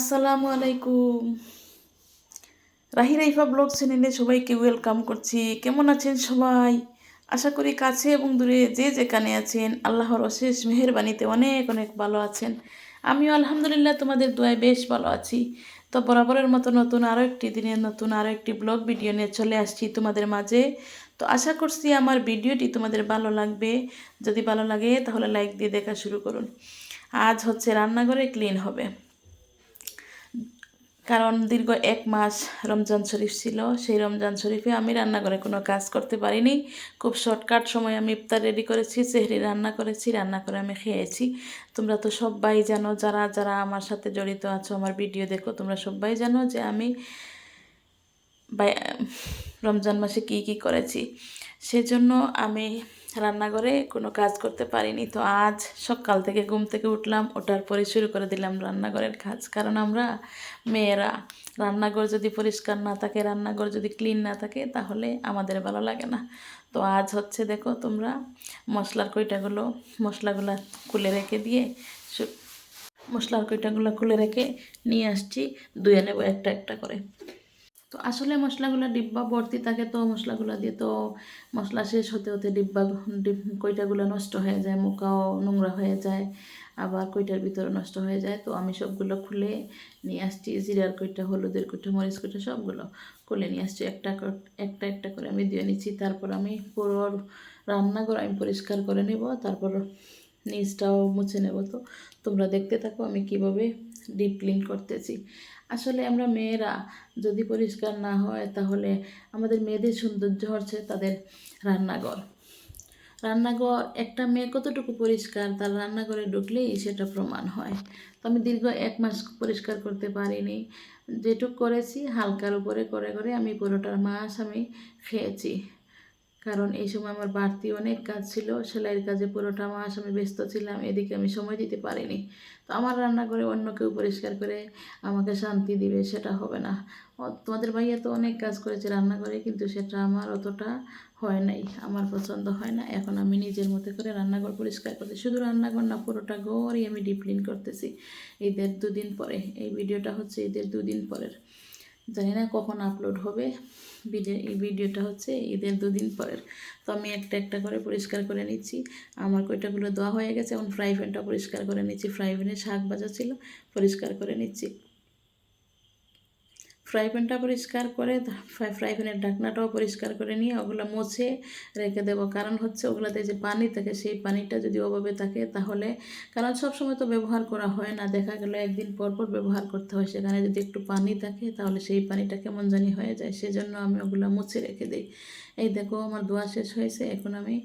আসসালামু আলাইকুম। রাহি রাইফা ব্লগ চ্যানেলে সবাইকে ওয়েলকাম করছি। কেমন আছেন সবাই? আশা করি কাছে এবং দূরে যে যেখানে আছেন, আল্লাহর অশেষ মেহেরবানিতে অনেক অনেক ভালো আছেন। আমিও আলহামদুলিল্লাহ তোমাদের দোয়ায় বেশ ভালো আছি। তো বরাবরের মতো নতুন আরও একটি দিনের নতুন আরও একটি ব্লগ ভিডিও নিয়ে চলে আসছি তোমাদের মাঝে। তো আশা করছি আমার ভিডিওটি তোমাদের ভালো লাগবে। যদি ভালো লাগে তাহলে লাইক দিয়ে দেখা শুরু করুন। আজ হচ্ছে রান্নাঘরে ক্লিন হবে। কারণ দীর্ঘ এক মাস রমজান শরীফ ছিল, সেই রমজান শরীফে আমি রান্নাঘরে কোনো কাজ করতে পারিনি। খুব শর্টকাট সময় আমি ইফতার রেডি করেছি, সেহরি রান্না করেছি, রান্না করে আমি খেয়েছি। তোমরা তো সবাই জানো, যারা যারা আমার সাথে জড়িত আছো, আমার ভিডিও দেখো, তোমরা সবাই জানো যে আমি রমজান মাসে কি কি করেছি। সেজন্য আমি রান্নাঘরে কোনো কাজ করতে পারিনি, তো আজ সকাল থেকে ঘুম থেকে উঠলাম, ওঠার পরে শুরু করে দিলাম রান্নাঘরের কাজ। কারণ আমরা মেয়েরা, রান্নাঘর যদি পরিষ্কার না থাকে, রান্নাঘর যদি ক্লিন না থাকে, তাহলে আমাদের ভালো লাগে না। তো আজ হচ্ছে দেখো তোমরা মশলার কইটাগুলো, মশলাগুলো খুলে রেখে দিয়ে মশলার কইটাগুলো খুলে রেখে নিয়ে আসছি, ধুয়ে নেব একটা একটা করে। তো আসলে মশলাগুলো ডিব্বা ভর্তি থাকে তো মশলাগুলো দিয়ে তো মশলা শেষ হতে হতে ডিব্বা কইটাগুলো নষ্ট হয়ে যায় মুখাও নোংরা হয়ে যায়, আবার কইটার ভিতরে নষ্ট হয়ে যায়। তো আমি সবগুলো খুলে নিয়ে আসছি, জিরার কইটা, হলুদের কইটা, মরিচ কইটা সবগুলো খুলে নিয়ে আসছি। একটা একটা একটা করে আমি দিয়ে নিচ্ছি। তারপর আমি পুরো রান্নাঘর আমি পরিষ্কার করে নেব, তারপর নিচটাও মুছে নেব। তো তোমরা দেখতে থাকো আমি কীভাবে ডিপ ক্লিন করতেছি। আসলে আমরা মেয়েরা যদি পরিষ্কার না হয়, তাহলে আমাদের মেয়েদের সৌন্দর্য হচ্ছে তাদের রান্নাঘর। রান্নাঘর, একটা মেয়ে কতটুকু পরিষ্কার, তার রান্নাঘরে ঢুকলেই সেটা প্রমাণ হয়। তো আমি দীর্ঘ এক মাস পরিষ্কার করতে পারিনি। যেটুক করেছি, হালকার উপরে করে করে আমি পুরোটার মাস আমি খেয়েছি। কারণ এই সময় আমার বাড়তি অনেক কাজ ছিল, সেলাইয়ের কাজে পুরোটা মাস আমি ব্যস্ত ছিলাম, এদিকে আমি সময় দিতে পারিনি। তো আমার রান্না করে অন্য কেউ পরিষ্কার করে আমাকে শান্তি দিবে, সেটা হবে না। তোমাদের ভাইয়া তো অনেক কাজ করেছে রান্না করে কিন্তু সেটা আমার অতটা হয় নাই, আমার পছন্দ হয় না। এখন আমি নিজের মতো করে রান্নাঘর পরিষ্কার করতে, শুধু রান্নাঘর না, পুরোটা ঘরই আমি ডিপ্লিন করতেছি ঈদের দুদিন পরে। এই ভিডিওটা হচ্ছে ঈদের দুদিন পরের। জানি না কখন আপলোড হবে। ভিডিও, এই ভিডিওটা হচ্ছে ঈদের দুদিন পরের। তো আমি একটা একটা করে পরিষ্কার করে নিচ্ছি। আমার কয়টাগুলো দেওয়া হয়ে গেছে, এখন ফ্রাই প্যানটা পরিষ্কার করে নিচ্ছি। ফ্রাই প্যানে শাক ভাজা ছিল, পরিষ্কার করে নিচ্ছি। ফ্রাই প্যানটা পরিষ্কার করে ফ্রাই প্যানের ঢাকনাটাও পরিষ্কার করে নিয়ে ওগুলো মুছে রেখে দেবো। কারণ হচ্ছে ওগুলোতে যে পানি থাকে, সেই পানিটা যদি অভাবে থাকে তাহলে, কারণ সবসময় তো ব্যবহার করা হয় না। দেখা গেলো একদিন পরপর পর ব্যবহার করতে হয়, সেখানে যদি একটু পানি থাকে তাহলে সেই পানিটা কেমন জানি হয়ে যায়। সেজন্য আমি ওগুলো মুছে রেখে দিই। এই দেখো আমার ধোয়া শেষ হয়েছে, এখন আমি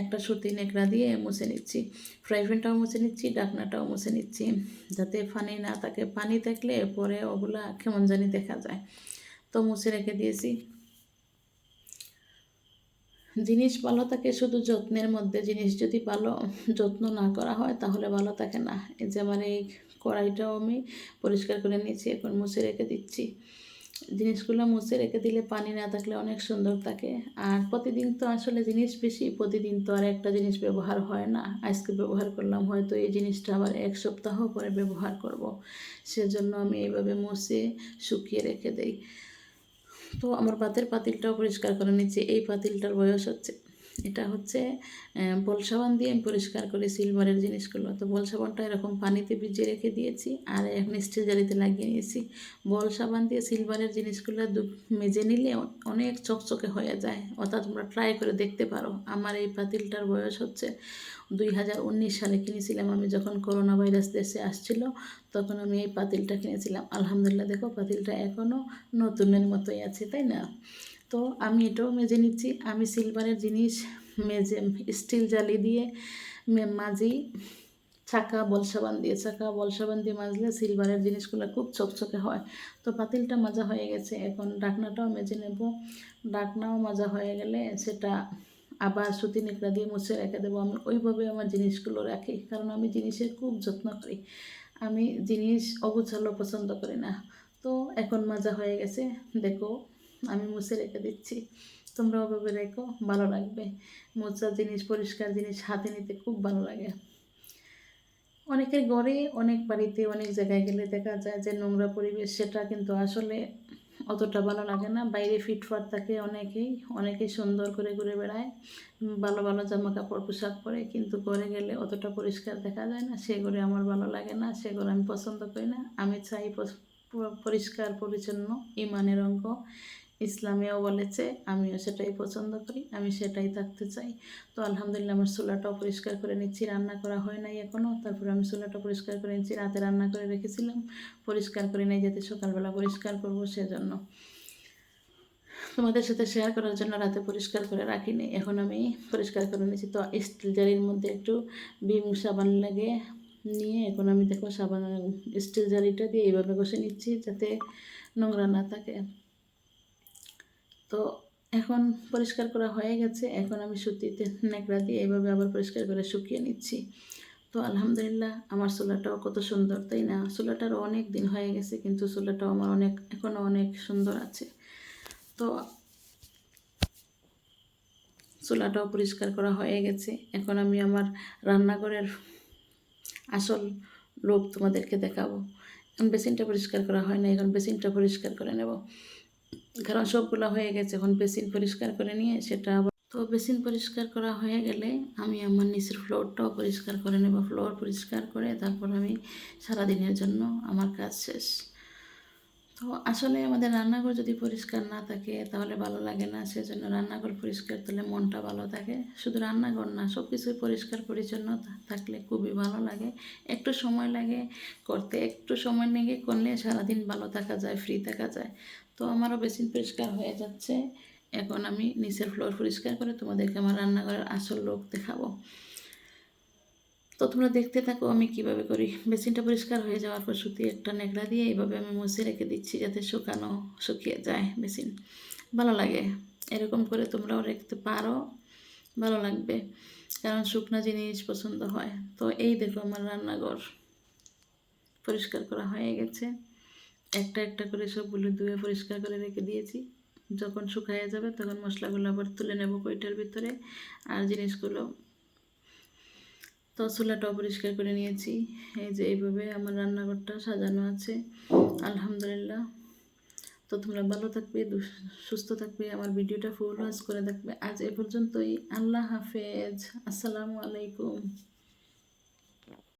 একটা সুতি নেকড়া দিয়ে মুছে নিচ্ছি। ফ্রাই প্যানটাও মুছে নিচ্ছি, ডাকনাটাও মুছে নিচ্ছি, যাতে পানি না থাকে। পানি থাকলে পরে ওগুলা কেমন জানি দেখা যায়। তো মুছে রেখে দিয়েছি। জিনিস ভালো থাকে শুধু যত্নের মধ্যে, জিনিস যদি ভালো যত্ন না করা হয় তাহলে ভালো থাকে না। এই যে আমার এই কড়াইটাও আমি পরিষ্কার করে নিয়েছি, এখন মুছে রেখে দিচ্ছি। জিনিসগুলো মুছে রেখে দিলে পানি না থাকলে অনেক সুন্দর থাকে। আর প্রতিদিন তো আসলে জিনিস বেশি, প্রতিদিন তো আর একটা জিনিস ব্যবহার হয় না। আজকে ব্যবহার করলাম, হয়তো এই জিনিসটা আবার এক সপ্তাহ পরে ব্যবহার করব। সেজন্য আমি এইভাবে মুছে, শুকিয়ে রেখে দেই। তো আমার পাতের পাতিলটাও পরিষ্কার করে নিচ্ছি। এই পাতিলটার বয়স হচ্ছে এটা হচ্ছে বল সাবান দিয়ে আমি পরিষ্কার করি সিলভারের জিনিসগুলো। তো বল সাবানটা এরকম পানিতে ভিজিয়ে রেখে দিয়েছি আর এখন স্টিল জারিতে লাগিয়ে নিয়েছি। বল সাবান দিয়ে সিলভারের জিনিসগুলো মেজে নিলে অনেক চকচকে হয়ে যায়। অর্থাৎ তোমরা ট্রাই করে দেখতে পারো। আমার এই পাতিলটার বয়স হচ্ছে দুই হাজার উনিশ সালে কিনেছিলাম আমি যখন করোনা ভাইরাস দেশে আসছিল, তখন আমি এই পাতিলটা কিনেছিলাম। আলহামদুলিল্লাহ দেখো পাতিলটা এখনও নতুনের মতোই আছে, তাই না? তো আমি এটাও মেজে নিচ্ছি। আমি সিলভারের জিনিস মেজে স্টিল জালি দিয়ে মাজি। চাকা, বলসাবান দিয়ে। চাকা, বলসাবান দিয়ে মাজলে সিলভারের জিনিসগুলো খুব চকচকে হয়। তো পাতিলটা মাজা হয়ে গেছে। এখন ডাকনাটাও মেজে নেব। ডাকনাও মাজা হয়ে গেলে সেটা আবার সুতি নেকড়া দিয়ে মুছে রেখে দেবো। আমি ওইভাবে আমার জিনিসগুলো রাখি। কারণ আমি জিনিসের খুব যত্ন করি। আমি জিনিস অগুছালো পছন্দ করি না। তো এখন মাজা হয়ে গেছে। দেখো আমি মুছে রেখে দিচ্ছি। তোমরা ওভাবে রেখো, ভালো লাগবে। মোচা জিনিস, পরিষ্কার জিনিস হাতে নিতে খুব ভালো লাগে। অনেকের ঘরে, অনেক বাড়িতে, অনেক জায়গায় গেলে দেখা যায় যে নোংরা পরিবেশ, সেটা কিন্তু আসলে অতটা ভালো লাগে না। বাইরে ফিটফাট থাকে অনেকেই অনেকেই সুন্দর করে ঘুরে বেড়ায়, ভালো ভালো জামা কাপড় পোশাক পরে, কিন্তু ঘরে গেলে অতটা পরিষ্কার দেখা যায় না। সে ঘরে আমার ভালো লাগে না, সে ঘরে আমি পছন্দ করি না। আমি চাই পরিষ্কার, পরিচ্ছন্ন, ইমানের অঙ্গ। ইসলামেও বলেছে, আমিও সেটাই পছন্দ করি, আমি সেটাই থাকতে চাই। তো আলহামদুলিল্লাহ আমার চুলাটাও পরিষ্কার করে নিচ্ছি, রান্না করা হয় নাই এখনও তারপরে আমি চুলাটা পরিষ্কার করে নিচ্ছি, রাতে রান্না করে রেখেছিলাম। পরিষ্কার করে নেই যাতে সকালবেলা পরিষ্কার করব সেজন্য। তোমাদের সাথে শেয়ার করার জন্য রাতে পরিষ্কার করে রাখিনি, এখন আমি পরিষ্কার করে নিয়েছি। তো স্টিল জারির মধ্যে একটু বিম সাবান লাগে নিয়ে, এখন আমি দেখো সাবান স্টিল জারিটা দিয়ে এইভাবে ঘষে নিচ্ছি যাতে নোংরা না থাকে। তো এখন পরিষ্কার করা হয়ে গেছে। এখন আমি সুতিতে ন্যাকড়া দিয়ে এইভাবে আবার পরিষ্কার করে শুকিয়ে নিচ্ছি। তো আলহামদুলিল্লাহ আমার চুলাটাও কত সুন্দর, তাই না? চুলাটারও অনেক দিন হয়ে গেছে, কিন্তু চুলাটাও আমার অনেক এখনও অনেক সুন্দর আছে। তো চুলাটাও পরিষ্কার করা হয়ে গেছে। এখন আমি আমার রান্নাঘরের আসল লোভ তোমাদেরকে দেখাবো। এখন বেসিনটা পরিষ্কার করা হয় না, এখন বেসিনটা পরিষ্কার করে নেব। কারণ সবগুলো হয়ে গেছে। এখন বেসিন পরিষ্কার করে নিয়ে সেটা আবার তো বেসিন পরিষ্কার করা হয়ে গেলে আমি আমার নিচের ফ্লোরটাও পরিষ্কার করে নেব। ফ্লোর পরিষ্কার করে তারপর আমি সারাদিনের জন্য আমার কাজ শেষ। তো আসলে আমাদের রান্নাঘর যদি পরিষ্কার না থাকে, তাহলে ভালো লাগে না। সেজন্য রান্নাঘর পরিষ্কার তাহলে মনটা ভালো থাকে। শুধু রান্নাঘর না সব কিছুই পরিষ্কার পরিচ্ছন্ন থাকলে খুবই ভালো লাগে। একটু সময় লাগে করতে, একটু সময় লেগে করলে সারাদিন ভালো থাকা যায় ফ্রি থাকা যায়। তো আমারও বেসিন পরিষ্কার হয়ে যাচ্ছে। এখন আমি নিচের ফ্লোর পরিষ্কার করে তোমাদেরকে আমার রান্নাঘরের আসল লোক দেখাবো। তো তোমরা দেখতে থাকো আমি কীভাবে করি। বেসিনটা পরিষ্কার হয়ে যাওয়ার পর সুতি একটা নেকড়া দিয়ে এইভাবে আমি মুছে রেখে দিচ্ছি যাতে শুকানো, শুকিয়ে যায় বেসিন। ভালো লাগে। এরকম করে তোমরাও রাখতে পারো। ভালো লাগবে। কারণ শুকনো জিনিস পছন্দ হয়। তো এই দেখো আমার রান্নাঘর। পরিষ্কার করা হয়ে গেছে। একটা একটা করে সবগুলো ধুয়ে পরিষ্কার করে রেখে দিয়েছি। যখন শুকায় যাবে তখন মশলাগুলো আবার তুলে নেব কইটার ভিতরে। আর জিনিসগুলো তো পরিষ্কার করে নিয়েছি। এই যে এইভাবে আমার রান্নাঘরটা সাজানো আছে। আলহামদুলিল্লাহ। তো তোমরা ভালো থাকবে সুস্থ থাকবে, আমার ভিডিওটা ফুল ওয়াজ করে থাকবে। আজ এ পর্যন্তই। আল্লাহ হাফেজ। আসসালামু আলাইকুম।